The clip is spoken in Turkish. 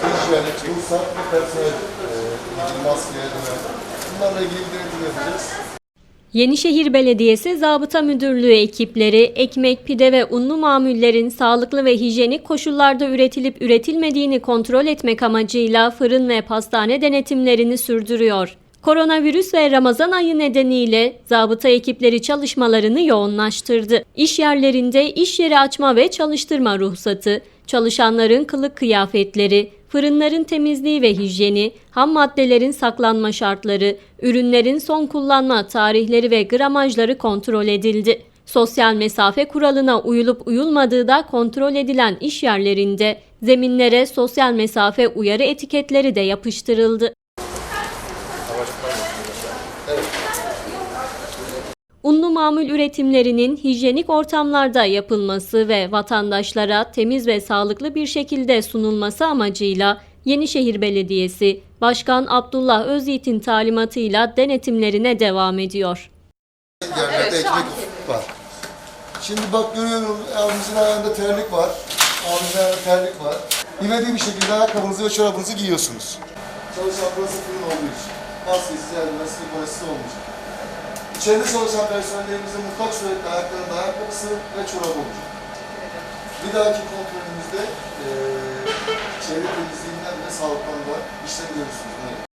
güvenlik, ruhsat ve personel e. Bunlarla ilgili bir denetim yapacağız. Yenişehir Belediyesi Zabıta Müdürlüğü ekipleri ekmek, pide ve unlu mamullerin sağlıklı ve hijyenik koşullarda üretilip üretilmediğini kontrol etmek amacıyla fırın ve pastane denetimlerini sürdürüyor. Koronavirüs ve Ramazan ayı nedeniyle zabıta ekipleri çalışmalarını yoğunlaştırdı. İş yerlerinde iş yeri açma ve çalıştırma ruhsatı, çalışanların kılık kıyafetleri, fırınların temizliği ve hijyeni, ham maddelerin saklanma şartları, ürünlerin son kullanma tarihleri ve gramajları kontrol edildi. Sosyal mesafe kuralına uyulup uyulmadığı da kontrol edilen iş yerlerinde zeminlere sosyal mesafe uyarı etiketleri de yapıştırıldı. Unlu mamul üretimlerinin hijyenik ortamlarda yapılması ve vatandaşlara temiz ve sağlıklı bir şekilde sunulması amacıyla Yenişehir Belediyesi Başkan Abdullah Özyiğit'in talimatıyla denetimlerine devam ediyor. Ekmek var. Şimdi bak görüyorum abimizin ayağında terlik var. Abimizin ayağında terlik var. İvedi bir şekilde ayakkabınızı ve çorabınızı giyiyorsunuz. Çalışan burası fırın olduğu için. Maskesiz, eldivensiz, parasız olmayacak. İçeride çalışan personellerimizin mutlak suretle ayaklarında ayakkabısı ve çorabı olacak. Bir dahaki kontrolümüzde eee çevre temizliğinden ve sağlıktan da işlem görürsünüz.